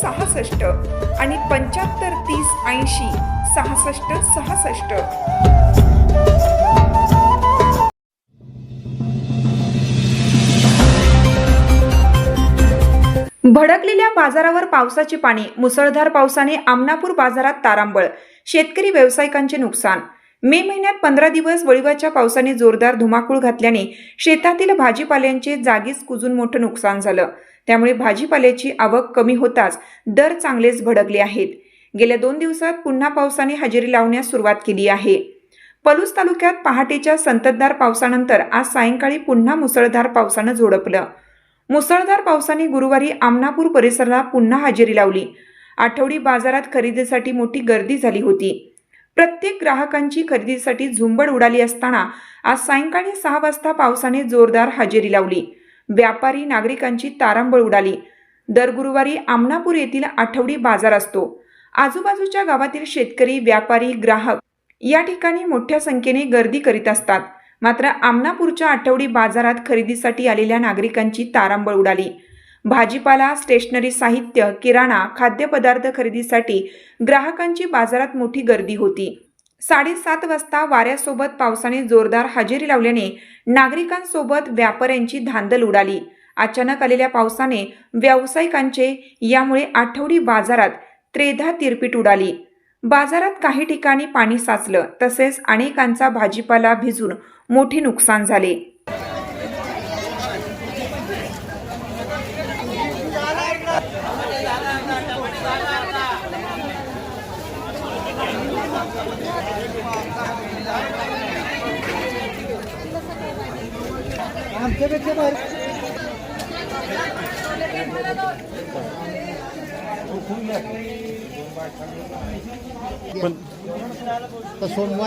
सहासष्ट आणि पंच्याहत्तर तीस ऐंशी सहासष्ट सहासष्ट. भडकलेल्या बाजारावर पावसाचे पाणी मुसळधार पावसाने आमनापूर बाजारात तारांबळ शेतकरी व्यावसायिकांचे नुकसान. मे महिन्यात पंधरा दिवस वळिवाच्या पावसाने जोरदार धुमाकूळ घातल्याने शेतातील भाजीपाल्यांचे जागीच कुजून मोठं नुकसान झालं. त्यामुळे भाजीपाल्याची आवक कमी होताच दर चांगलेच भडकले आहेत. गेल्या दोन दिवसात पुन्हा पावसाने हजेरी लावण्यास सुरुवात केली आहे. पलूस तालुक्यात पहाटेच्या संततधार पावसानंतर आज सायंकाळी पुन्हा मुसळधार पावसानं झोडपलं. मुसळधार पावसाने गुरुवारी आमनापूर परिसराला पुन्हा हजेरी लावली. आठवडी बाजारात खरेदीसाठी मोठी गर्दी झाली होती. प्रत्येक ग्राहकांची खरेदीसाठी झुंबड उडाली असताना आज सायंकाळी सहा वाजता पावसाने जोरदार हजेरी लावली. व्यापारी नागरिकांची तारांबळ उडाली. दर गुरुवारी आमनापूर येथील आठवडी बाजार असतो. आजूबाजूच्या गावातील शेतकरी व्यापारी ग्राहक या ठिकाणी मोठ्या संख्येने गर्दी करीत असतात. मात्र आमनापूरच्या आठवडी बाजारात खरेदीसाठी आलेल्या नागरिकांची तारांबळ उडाली. भाजीपाला स्टेशनरी साहित्य किराणा खाद्यपदार्थ खरेदीसाठी ग्राहकांची बाजारात मोठी गर्दी होती. साडेसात वाजता वाऱ्यासोबत पावसाने जोरदार हजेरी लावल्याने नागरिकांसोबत व्यापाऱ्यांची धांदल उडाली. अचानक आलेल्या पावसाने व्यावसायिकांचे यामुळे आठवडी बाजारात त्रेधा तिरपीट उडाली. बाजारात काही ठिकाणी पाणी साचलं तसेच अनेकांचा भाजीपाला भिजून मोठे नुकसान झाले. आमच्यापेक्षा बाहेर. पण सोमवारी